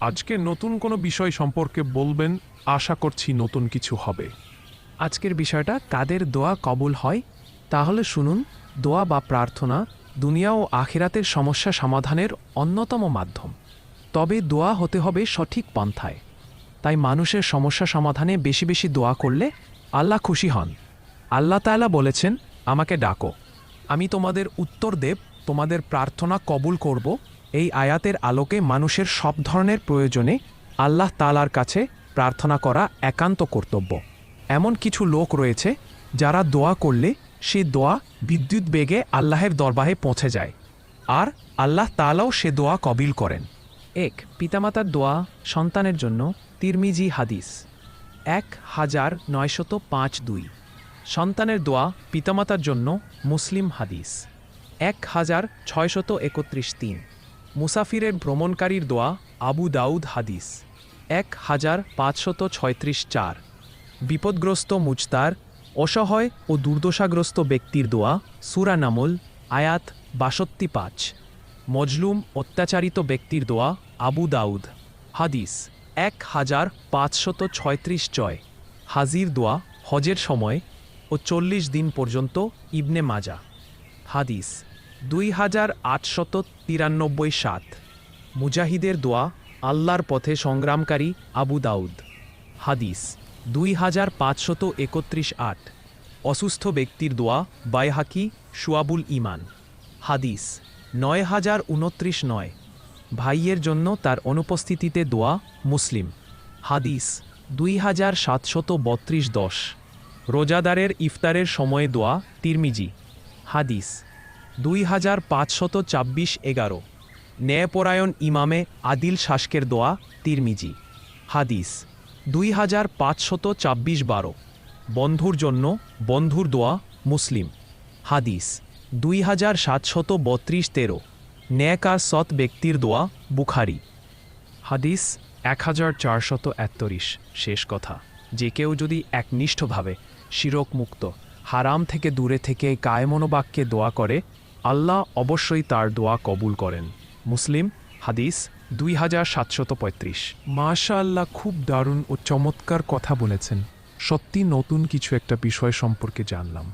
আজকে নতুন কোনো বিষয় সম্পর্কে বলবেন? আশা করছি নতুন কিছু হবে। আজকের বিষয়টা, কাদের দোয়া কবুল হয়? তাহলে শুনুন, দোয়া বা প্রার্থনা দুনিয়া ও আখিরাতের সমস্যা সমাধানের অন্যতম মাধ্যম। তবে দোয়া হতে হবে সঠিক পন্থায়। তাই মানুষের সমস্যা সমাধানে বেশি বেশি দোয়া করলে আল্লাহ খুশি হন। আল্লাহ তাআলা বলেছেন, আমাকে ডাকো। আমি তোমাদের উত্তর দেব, তোমাদের প্রার্থনা কবুল করব এই আয়াতের আলোকে মানুষের সব ধরনের প্রয়োজনে আল্লাহ তালার কাছে প্রার্থনা করা একান্ত কর্তব্য। এমন কিছু লোক রয়েছে যারা দোয়া করলে সে দোয়া বিদ্যুৎ বেগে আল্লাহের দরবারে পৌঁছে যায় আর আল্লাহ তালাও সে দোয়া কবিল করেন। এক, পিতামাতার দোয়া সন্তানের জন্য। তিরমিজি হাদিস। এক হাজার নয়শত পাঁচ দুই। সন্তানের দোয়া পিতামাতার জন্য। মুসলিম হাদিস। এক হাজার ছয়শত একত্রিশ তিন। মুসাফিরের ভ্রমণকারীর দোয়া আবু দাউদ হাদিস। এক হাজার পাঁচশত ছয়ত্রিশ চার। বিপদগ্রস্ত মুজতার, অসহায় ও দুর্দশাগ্রস্ত ব্যক্তির দোয়া, সুরা নামল, আয়াত বাষট্টি পাঁচ। মজলুম, অত্যাচারিত ব্যক্তির দোয়া আবু দাউদ হাদিস। এক হাজার পাঁচশত ছয়ত্রিশ ছয়। হাজির দোয়া হজের সময় ও চল্লিশ দিন পর্যন্ত ইবনে মাজা। হাদিস। দুই হাজার আটশত তিরানব্বই সাত। মুজাহিদের দোয়া, আল্লাহর পথে সংগ্রামকারী আবু দাউদ। হাদিস, দুই হাজার পাঁচশত একত্রিশ আট। অসুস্থ ব্যক্তির দোয়া, বাইহাকি সুয়াবুল ইমান হাদিস, নয় হাজার উনত্রিশ নয়। ভাইয়ের জন্য তার অনুপস্থিতিতে দোয়া, মুসলিম। হাদিস, দুই হাজার সাতশত বত্রিশ দশ। রোজাদারের ইফতারের সময়ে দোয়া, তিরমিজি। হাদিস দুই হাজার পাঁচশত চাব্বিশ এগারো। ন্যায়পরায়ণ ইমামে আদিল শাসকের দোয়া, তিরমিজি। হাদিস, দুই হাজার পাঁচশত চাব্বিশ বারো। বন্ধুর জন্য বন্ধুর দোয়া, মুসলিম। হাদিস, দুই হাজার সাতশত বত্রিশ তেরো। ন্যায়কার সৎ ব্যক্তির দোয়া, বুখারি। হাদিস, এক হাজার চারশত একত্রিশ। শেষ কথা। যে কেউ যদি একনিষ্ঠভাবে শিরক মুক্ত হারাম থেকে দূরে থেকে কায়মনোবাক্যে দোয়া করে আল্লাহ অবশ্যই তার দোয়া কবুল করেন। মুসলিম, হাদিস দুই হাজার সাতশত পঁয়ত্রিশ। মাশা আল্লাহ খুব দারুণ ও চমৎকার কথা বলেছেন। সত্যি নতুন কিছু একটা বিষয় সম্পর্কে জানলাম।